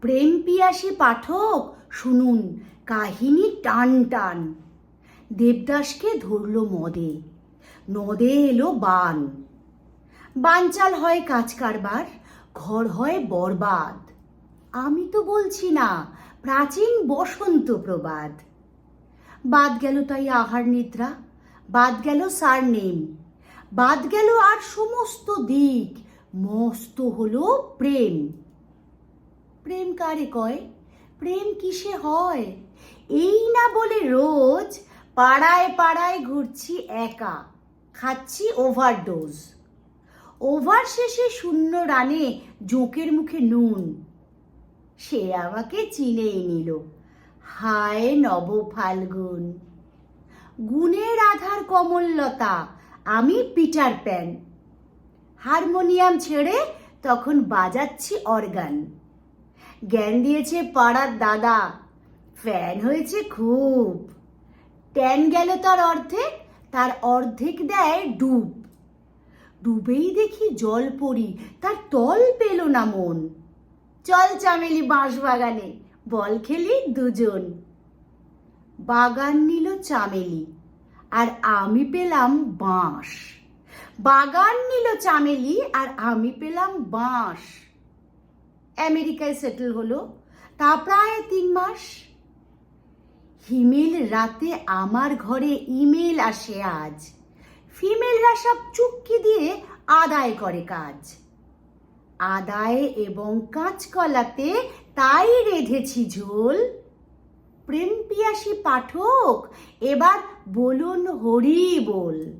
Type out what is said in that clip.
প্রেম পিয়াসী পাঠক, শুনুন, কাহিনী টান টান। দেবদাসকে ধরল মদে নদে এলো বান। বানচাল হয় কাজ কারবার, ঘর হয় বরবাদ। আমি তো বলছি না, প্রাচীন বসন্ত প্রবাদ। বাদ গেল তাই আহার নিদ্রা, বাদ গেল সার নেম বাদ গেল আর সমস্ত দিক, মস্ত হলো প্রেম। প্রেম কারে কয়? প্রেম কিসে হয়? এই না বলে রোজ পাড়ায় পাড়ায় ঘুরছি একা। খাচ্ছি ওভারডোজ। ওভার শেষে শূন্য রানে জোঁকের মুখে নুন। সে আমাকে চিনেই নিল। হায় নব ফাল্গুন। গুণের আধার কমললতা, আমি পিটার প্যান। হারমোনিয়াম ছেড়ে তখন বাজাচ্ছি অর্গান। জ্ঞান দিয়েছে পাড়ার দাদা। ফ্যান হয়েছে খুব। ট্যান গেল তার অর্ধেক তার অর্ধেক দেয় ডুব। ডুবেই দেখি জল পড়ি, তার তল পেল না মন। চল চামেলি বাঁশ বাগানে বল খেলি দুজন। বাগান নিল চামেলি, আর আমি পেলাম বাঁশ। বাগান নিল চামেলি, আর আমি পেলাম বাঁশ। আমেরিকায় সেটেল হলো। তা প্রায় তিন মাস। হিমেল রাতে আমার ঘরে ইমেল আসে আজ। ফিমেলরা সব চুক্কি দিয়ে আদায় করে কাজ। আদায় এবং কাঁচকলাতে তাই রেধেছি ঝোল। প্রেম পিয়াসী পাঠক, এবার বলুন হরি বল।